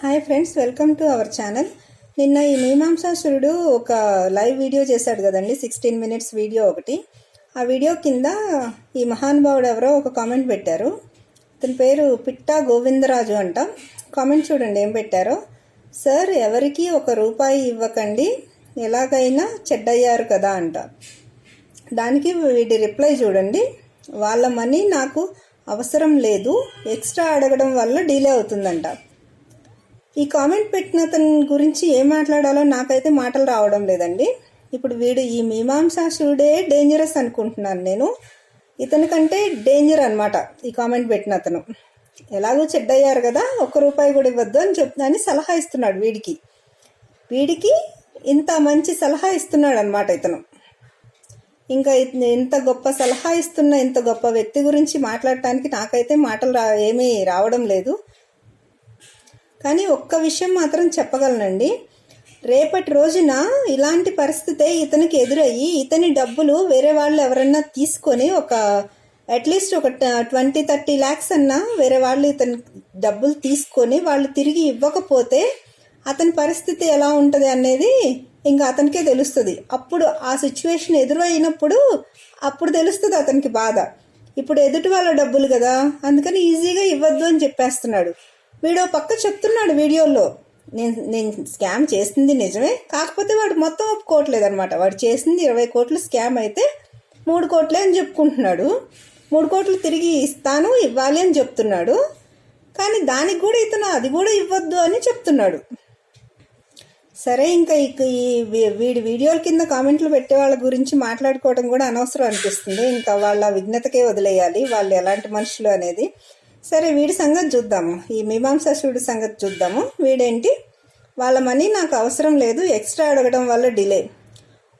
Hi friends welcome to our channel. నిన్న ఈ మీమాంసాసురుడు ఒక లైవ్ వీడియో చేశాడు కదండి సిక్స్టీన్ మినిట్స్ వీడియో ఒకటి. ఆ వీడియో కింద ఈ మహానుభావుడు ఎవరో ఒక కామెంట్ పెట్టారు. అతని పేరు పిట్టా గోవిందరాజు అంట. కామెంట్ చూడండి ఏం పెట్టారో. సార్ ఎవరికి ఒక రూపాయి ఇవ్వకండి ఎలాగైనా చెడ్డయ్యారు కదా అంట. దానికి వీడి రిప్లై చూడండి. వాళ్ళ మనీ నాకు అవసరం లేదు ఎక్స్ట్రా అడగడం వల్ల డిలే అవుతుందంట. ఈ కామెంట్ పెట్టిన అతని గురించి ఏం మాట్లాడాలో నాకైతే మాటలు రావడం లేదండి. ఇప్పుడు వీడు ఈ మీమాంసాసుడే డేంజరస్ అనుకుంటున్నాను నేను. ఇతని కంటే డేంజర్ అనమాట ఈ కామెంట్ పెట్టిన అతను. ఎలాగో చెడ్డయ్యారు కదా ఒక్క రూపాయి కూడా ఇవ్వద్దు అని చెప్తుందని సలహా ఇస్తున్నాడు వీడికి. వీడికి ఇంత మంచి సలహా ఇస్తున్నాడు అనమాట ఇతను. ఇంకా ఇంత గొప్ప సలహా ఇస్తున్న ఇంత గొప్ప వ్యక్తి గురించి మాట్లాడటానికి నాకైతే మాటలు రా ఏమీ రావడం లేదు. కానీ ఒక్క విషయం మాత్రం చెప్పగలనండి. రేపటి రోజున ఇలాంటి పరిస్థితే ఇతనికి ఎదురయ్యి ఇతని డబ్బులు వేరే వాళ్ళు ఎవరన్నా తీసుకొని ఒక అట్లీస్ట్ ఒక ట్వంటీ థర్టీ ల్యాక్స్ అన్నా వేరే వాళ్ళు ఇతని డబ్బులు తీసుకొని వాళ్ళు తిరిగి ఇవ్వకపోతే అతని పరిస్థితి ఎలా ఉంటుంది అనేది ఇంకా అతనికే తెలుస్తుంది. అప్పుడు ఆ సిచ్యువేషన్ ఎదురైనప్పుడు అప్పుడు తెలుస్తుంది అతనికి బాధ. ఇప్పుడు ఎదుటి వాళ్ళ డబ్బులు కదా అందుకని ఈజీగా ఇవ్వద్దు అని చెప్పేస్తున్నాడు. వీడు పక్క చెప్తున్నాడు వీడియోలో నేను నేను స్కామ్ చేసింది నిజమే. కాకపోతే వాడు మొత్తం ఒప్పుకోవట్లేదు అనమాట వాడు చేసింది ఇరవై కోట్లు స్కామ్ అయితే మూడు కోట్లే అని చెప్పుకుంటున్నాడు. మూడు కోట్లు తిరిగి ఇస్తాను ఇవ్వాలి అని చెప్తున్నాడు. కానీ దానికి కూడా ఇతను అది కూడా ఇవ్వద్దు అని చెప్తున్నాడు. సరే ఇంకా ఈ వీడి వీడియోల కింద కామెంట్లు పెట్టే వాళ్ళ గురించి మాట్లాడుకోవడం కూడా అనవసరం అనిపిస్తుంది. ఇంకా వాళ్ళ విఘ్నతకే వదిలేయాలి. వాళ్ళు ఎలాంటి మనుషులు అనేది. సరే వీడి సంగతి చూద్దాము. ఈ మీమాంసాసుడి సంగతి చూద్దాము. వీడేంటి? వాళ్ళ మనీ నాకు అవసరం లేదు ఎక్స్ట్రా అడగడం వల్ల డిలే.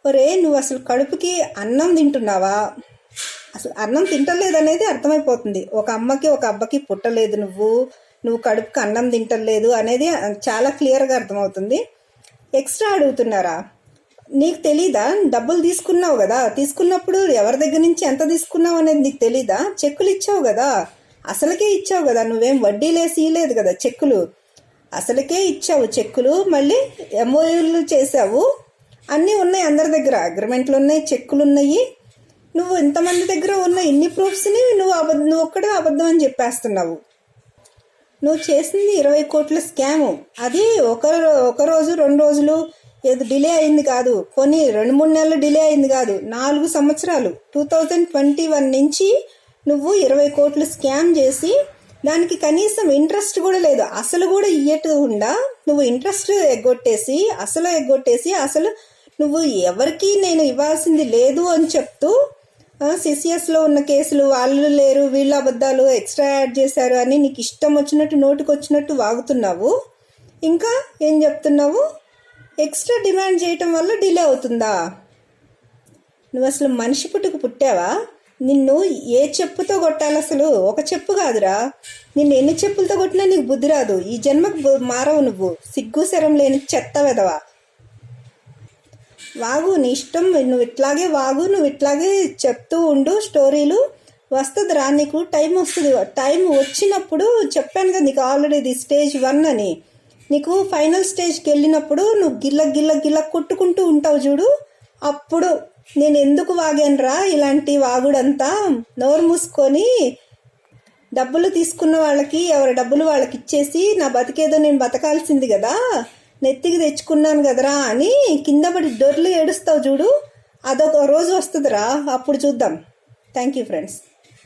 ఒరే నువ్వు అసలు కడుపుకి అన్నం తింటున్నావా? అసలు అన్నం తింటలేదనేది అర్థమైపోతుంది. ఒక అమ్మకి ఒక అబ్బకి పుట్టలేదు నువ్వు. నువ్వు కడుపుకి అన్నం తింటలేదు అనేది చాలా క్లియర్గా అర్థమవుతుంది. ఎక్స్ట్రా అడుగుతున్నారా? నీకు తెలీదా? డబ్బులు తీసుకున్నావు కదా. తీసుకున్నప్పుడు ఎవరి దగ్గర నుంచి ఎంత తీసుకున్నావు అనేది నీకు తెలీదా? చెక్కులు ఇచ్చావు కదా. అసలుకే ఇచ్చావు కదా నువ్వేం వడ్డీలేసి ఇవ్వలేదు కదా చెక్కులు? అసలుకే ఇచ్చావు చెక్కులు మళ్ళీ ఎంఓయూలు చేసావు అన్నీ ఉన్నాయి అందరి దగ్గర అగ్రిమెంట్లు ఉన్నాయి చెక్కులు ఉన్నాయి నువ్వు ఇంతమంది దగ్గర ఉన్న ఇన్ని ప్రూఫ్స్ని నువ్వు అబద్ధ నువ్వు ఒక్కడే అబద్ధం అని చెప్పేస్తున్నావు. నువ్వు చేసింది ఇరవై కోట్ల స్కాము. అది ఒక ఒక రోజు రెండు రోజులు ఏదో డిలే అయింది కాదు. కొన్ని రెండు మూడు నెలలు డిలే అయింది కాదు. నాలుగు సంవత్సరాలు. టూ థౌజండ్ ట్వంటీ వన్ నుంచి నువ్వు ఇరవై కోట్లు స్కామ్ చేసి దానికి కనీసం ఇంట్రెస్ట్ కూడా లేదు. అసలు కూడా ఇయ్యకుండా నువ్వు ఇంట్రెస్ట్ ఎగ్గొట్టేసి అసలు ఎగ్గొట్టేసి అసలు నువ్వు ఎవరికి నేను ఇవ్వాల్సింది లేదు అని చెప్తూ సిసిఎస్లో ఉన్న కేసులు వాళ్ళు లేరు వీళ్ళ అబద్ధాలు ఎక్స్ట్రా యాడ్ చేశారు అని నీకు ఇష్టం వచ్చినట్టు నోటికి వచ్చినట్టు వాగుతున్నావు. ఇంకా ఏం చెప్తున్నావు? ఎక్స్ట్రా డిమాండ్ చేయటం వల్ల డిలే అవుతుందా? నువ్వు అసలు మనిషి పుట్టుకు పుట్టావా? నిన్ను ఏ చెప్పుతో కొట్టాలి అసలు? ఒక చెప్పు కాదురా. నిన్ను ఎన్ని చెప్పులతో కొట్టినా నీకు బుద్ధి రాదు. ఈ జన్మకు మారవు నువ్వు. సిగ్గు శరం లేని చెత్త వెదవా వాగు నీ ఇష్టం. నువ్వు ఇట్లాగే వాగు నువ్వు ఇట్లాగే చెప్తూ ఉండు స్టోరీలు. వస్తుంది రా నీకు. టైం వస్తుంది. టైం వచ్చినప్పుడు చెప్పాను కదా నీకు ఆల్రెడీ ఇది స్టేజ్ వన్ అని. నీకు ఫైనల్ స్టేజ్కి వెళ్ళినప్పుడు నువ్వు గిల్ల గిల్ల గిల్ల కొట్టుకుంటూ ఉంటావు చూడు. అప్పుడు నేను ఎందుకు వాగానురా? ఇలాంటి వాగుడంతా నోరు మూసుకొని డబ్బులు తీసుకున్న వాళ్ళకి ఎవరి డబ్బులు వాళ్ళకి ఇచ్చేసి నా బతికేదో నేను బతకాల్సింది కదా నెత్తికి తెచ్చుకున్నాను కదరా అని కింద పడి డొర్లు ఏడుస్తావు చూడు. అదొక రోజు వస్తుందిరా. అప్పుడు చూద్దాం. Thank you friends.